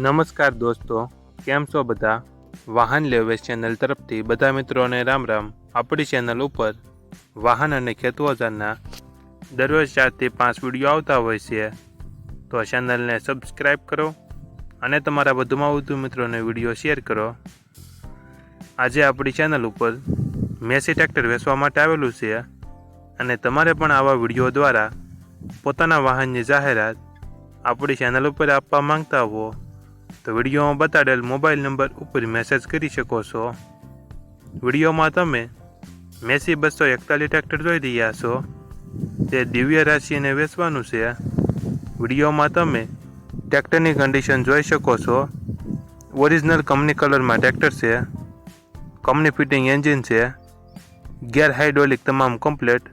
નમસ્કાર દોસ્તો, કેમ છો બધા? વાહન લેવેશ ચેનલ તરફથી બધા મિત્રોને રામ રામ. આપણી ચેનલ ઉપર વાહન અને ખેત દરરોજ ચારથી પાંચ વીડિયો આવતા હોય છે. તો ચેનલને સબસ્ક્રાઈબ કરો અને તમારા વધુમાં વધુ મિત્રોને વીડિયો શેર કરો. આજે આપણી ચેનલ ઉપર મેસી ટ્રેક્ટર વેચવા માટે આવેલું છે અને તમારે પણ આવા વીડિયો દ્વારા પોતાના વાહનની જાહેરાત આપણી ચેનલ ઉપર આપવા માંગતા હો. તો વિડીયોમાં બતાડેલ મોબાઈલ નંબર ઉપર મેસેજ કરી શકો છો. વિડીયોમાં તમે મેસી બસો એકતાલીસ ટ્રેક્ટર જોઈ રહ્યા છો. તે દિવ્ય રાશિને વેચવાનું છે. વિડીયોમાં તમે ટ્રેક્ટરની કન્ડિશન જોઈ શકો છો. ઓરિજિનલ કંપની કલરમાં ટ્રેક્ટર છે. કંપની ફિટિંગ એન્જિન છે. ગેર હાઇડ્રોલિક તમામ કમ્પ્લેટ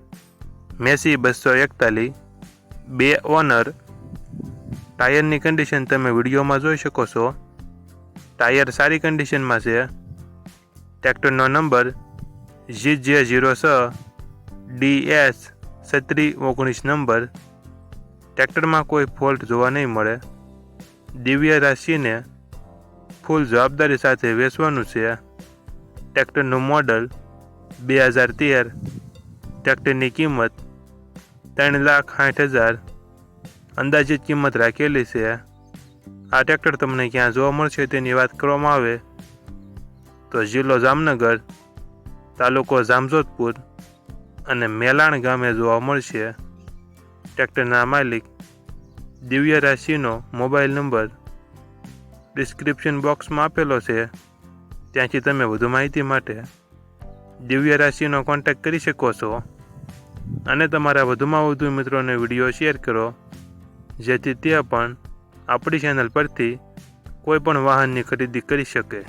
મેસી બસો એકતાલીસ. બે ઓનર ટાયરની કન્ડિશન તમે વિડીયોમાં જોઈ શકો છો. ટાયર સારી કન્ડિશનમાં છે. ટ્રેક્ટરનો નંબર જી જે ઝીરો છ ડી એસ છત્રી ઓગણીસ નંબર. ટ્રેક્ટરમાં કોઈ ફોલ્ટ જોવા નહીં મળે. દિવ્ય રાશિને ફૂલ જવાબદારી સાથે વેચવાનું છે. ટ્રેક્ટરનું મોડલ બે હજાર તેર. ટ્રેક્ટરની કિંમત ત્રણ લાખ સાઠ હજાર. અંદાજિત કિંમત રાખેલી છે. આ ટ્રેક્ટર તમને ક્યાં જોવા મળશે તેની વાત કરવામાં આવે. તો જિલ્લો જામનગર, તાલુકો જામજોધપુર અને મેલાણ ગામે જોવા મળશે. ટ્રેક્ટરના માલિક દિવ્ય રાશિનો મોબાઈલ નંબર ડિસ્ક્રિપ્શન બોક્સમાં આપેલો છે. ત્યાંથી તમે વધુ માહિતી માટે દિવ્ય રાશિનો કોન્ટેક્ટ કરી શકો છો. અને તમારા વધુમાં વધુ મિત્રોને વીડિયો શેર કરો. જેથી તે પણ આપણી ચેનલ પરથી કોઈ પણ વાહનની ખરીદી કરી શકે.